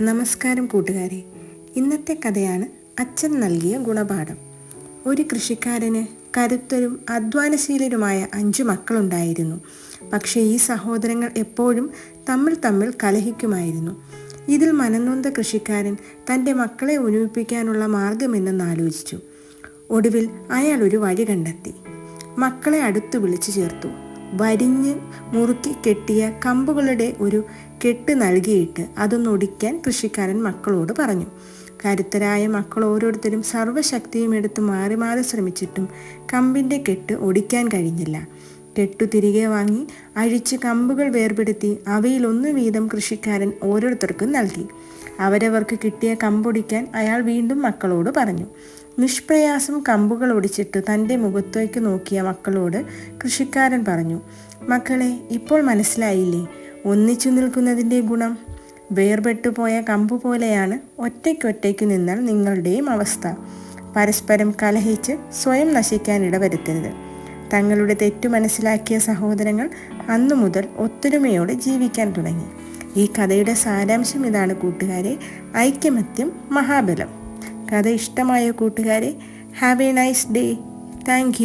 നമസ്കാരം കൂട്ടുകാരെ. ഇന്നത്തെ കഥയാണ് അച്ഛൻ നൽകിയ ഗുണപാഠം. ഒരു കൃഷിക്കാരന് കരുത്തരും അധ്വാനശീലരുമായ അഞ്ചു മക്കളുണ്ടായിരുന്നു. പക്ഷേ ഈ സഹോദരങ്ങൾ എപ്പോഴും തമ്മിൽ തമ്മിൽ കലഹിക്കുമായിരുന്നു. ഇതിൽ മനന്നൊന്ത കൃഷിക്കാരൻ തന്റെ മക്കളെ ഒരുമിപ്പിക്കാനുള്ള മാർഗമെന്നെന്ന് ആലോചിച്ചു. ഒടുവിൽ അയാൾ ഒരു വഴി കണ്ടെത്തി. മക്കളെ അടുത്തു വിളിച്ചു ചേർത്തു. വരിഞ്ഞ് മുറുക്കി കെട്ടിയ കമ്പുകളുടെ ഒരു കെട്ട് നൽകിയിട്ട് അതൊന്നൊടിക്കാൻ കൃഷിക്കാരൻ മക്കളോട് പറഞ്ഞു. കരുത്തരായ മക്കൾ ഓരോരുത്തരും സർവശക്തിയും എടുത്ത് മാറി മാറി ശ്രമിച്ചിട്ടും കമ്പിന്റെ കെട്ട് ഒടിക്കാൻ കഴിഞ്ഞില്ല. കെട്ടു തിരികെ വാങ്ങി അഴിച്ച് കമ്പുകൾ വേർപെടുത്തി അവയിൽ ഒന്ന് വീതം കൃഷിക്കാരൻ ഓരോരുത്തർക്കും നൽകി. അവരവർക്ക് കിട്ടിയ കമ്പൊടിക്കാൻ അയാൾ വീണ്ടും മക്കളോട് പറഞ്ഞു. നിഷ്പ്രയാസം കമ്പുകൾ ഒടിച്ചിട്ട് തന്റെ മുഖത്തേക്ക് നോക്കിയ മക്കളോട് കൃഷിക്കാരൻ പറഞ്ഞു മക്കളെ ഇപ്പോൾ മനസ്സിലായില്ലേ? ഒന്നിച്ചു നിൽക്കുന്നതിന്റെ ഗുണം. വേർപെട്ടു പോയ കമ്പ് പോലെയാണ് ഒറ്റയ്ക്കൊറ്റയ്ക്ക് നിന്നാൽ നിങ്ങളുടെയും അവസ്ഥ. പരസ്പരം കലഹിച്ച് സ്വയം നശിക്കാൻ ഇടവരുത്തരുത്. തങ്ങളുടെ തെറ്റു മനസ്സിലാക്കിയ സഹോദരങ്ങൾ അന്നു മുതൽ ഒത്തൊരുമയോടെ ജീവിക്കാൻ തുടങ്ങി. ഈ കഥയുടെ സാരാംശം ഇതാണ് കൂട്ടുകാരെ. ഐക്യമത്യം മഹാബലം. കഥ ഇഷ്ടമായ കൂട്ടുകാരെ have a nice day. Thank